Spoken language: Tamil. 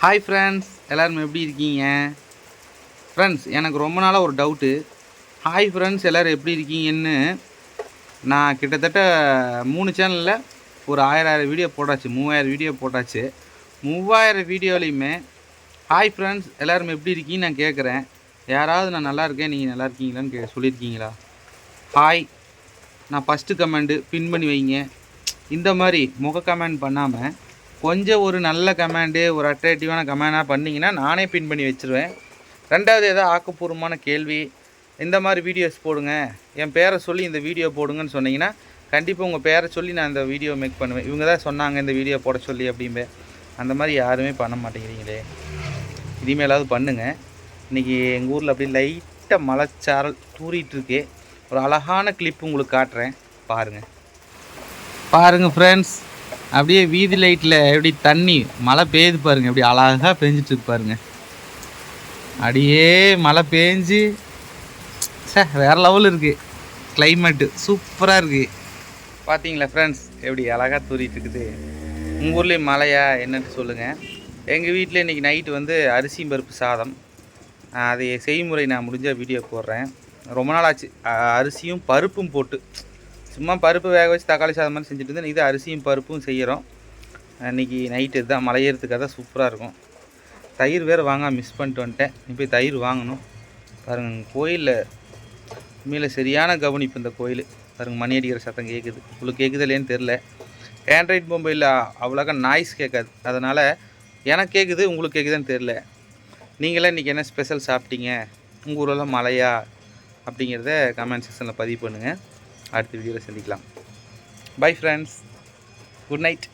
ஹாய் ஃப்ரெண்ட்ஸ் எல்லோரும் எப்படி இருக்கீங்க? ஃப்ரெண்ட்ஸ் எனக்கு ரொம்ப நாளாக ஒரு டவுட்டு ஹாய் ஃப்ரெண்ட்ஸ் எல்லோரும் எப்படி இருக்கீங்கன்னு நான் கிட்டத்தட்ட மூணு சேனலில் ஒரு ஆயிரம் ஆயிரம் வீடியோ போட்டாச்சு. மூவாயிரம் வீடியோ போட்டாச்சு. மூவாயிரம் வீடியோலையுமே ஹாய் ஃப்ரெண்ட்ஸ் எல்லோரும் எப்படி இருக்கீங்கன்னு நான் கேட்குறேன் யாராவது நான் நல்லா இருக்கேன் நீங்கள் நல்லா இருக்கீங்களான்னு கே சொல்லியிருக்கீங்களா? ஹாய் நான் ஃபஸ்ட்டு கமெண்டு பின் பண்ணி வைங்க. இந்த மாதிரி முக கமெண்ட் பண்ணாமல் கொஞ்சம் ஒரு நல்ல கமெண்டு ஒரு அட்ராக்டிவான கமெண்டாக பண்ணிங்கன்னா நானே பின் பண்ணி வச்சுருவேன். ரெண்டாவது ஏதாவது ஆக்கப்பூர்வமான கேள்வி இந்த மாதிரி வீடியோஸ் போடுங்க. என் பேரை சொல்லி இந்த வீடியோ போடுங்கன்னு சொன்னீங்கன்னா கண்டிப்பாக உங்கள் பேரை சொல்லி நான் இந்த வீடியோ மேக் பண்ணுவேன். இவங்க தான் சொன்னாங்க இந்த வீடியோ போட சொல்லி அப்படிம்பே. அந்த மாதிரி யாருமே பண்ண மாட்டேங்கிறீங்களே. இனிமேலாவது பண்ணுங்கள் இன்றைக்கி எங்கள் ஊரில் அப்படியே லைட்டாக மலைச்சாரல் தூரிட்டுருக்கு ஒரு அழகான கிளிப் உங்களுக்கு காட்டுறேன். பாருங்கள் பாருங்கள் ஃப்ரெண்ட்ஸ் அப்படியே வீதி லைட்டில் எப்படி தண்ணி மழை பெய்யுது பாருங்க எப்படி அழகாக பெஞ்சிட்டு இருக்கு பாருங்க. அப்படியே மழை பெஞ்சு சே வேறு லெவல் இருக்குது கிளைமேட்டு சூப்பராக இருக்குது பார்த்தீங்களா ஃப்ரெண்ட்ஸ் எப்படி அழகாக தூரிட்டு இருக்குது. உங்கள் ஊர்லேயும் மழையா என்னன்னு சொல்லுங்கள் எங்கள் வீட்டில் இன்றைக்கி நைட்டு வந்து அரிசி பருப்பு சாதம். அதை செய்முறை நான் முடிஞ்ச வீடியோ போடுறேன். ரொம்ப நாள் ஆச்சு. அரிசியும் பருப்பும் போட்டு சும்மா பருப்பு வேக வச்சு தக்காளி சாதம் மாதிரி செஞ்சுட்டு இருந்தேன். இது அரிசியும் பருப்பும் செய்கிறோம் இன்றைக்கி நைட்டு தான். மலையேறதுக்காக தான் சூப்பராக இருக்கும். தயிர் வேறு வாங்க மிஸ் பண்ணிட்டு வந்துட்டேன். நீ போய் தயிர் வாங்கணும். பாருங்க கோயிலில் உண்மையில் சரியான கவனிப்பு இந்த கோயில். பாருங்க மணி அடிக்கிற சத்தம் கேட்குது உங்களுக்கு கேட்குது இல்லையான்னு தெரில ஆண்ட்ராய்ட் மொபைலில் அவ்வளோக்கா நாய்ஸ் கேட்காது. அதனால் எனக்கு கேட்குது உங்களுக்கு கேட்குதுன்னு தெரில நீங்களாம் இன்றைக்கி என்ன ஸ்பெஷல் சாப்பிட்டீங்க? உங்கள் ஊரெல்லாம் மழையா? அப்படிங்கிறத கமெண்ட் செக்ஷனில் பதிவு பண்ணுங்கள் அடுத்த வீடியோவில் சந்திக்கலாம். Bye friends good night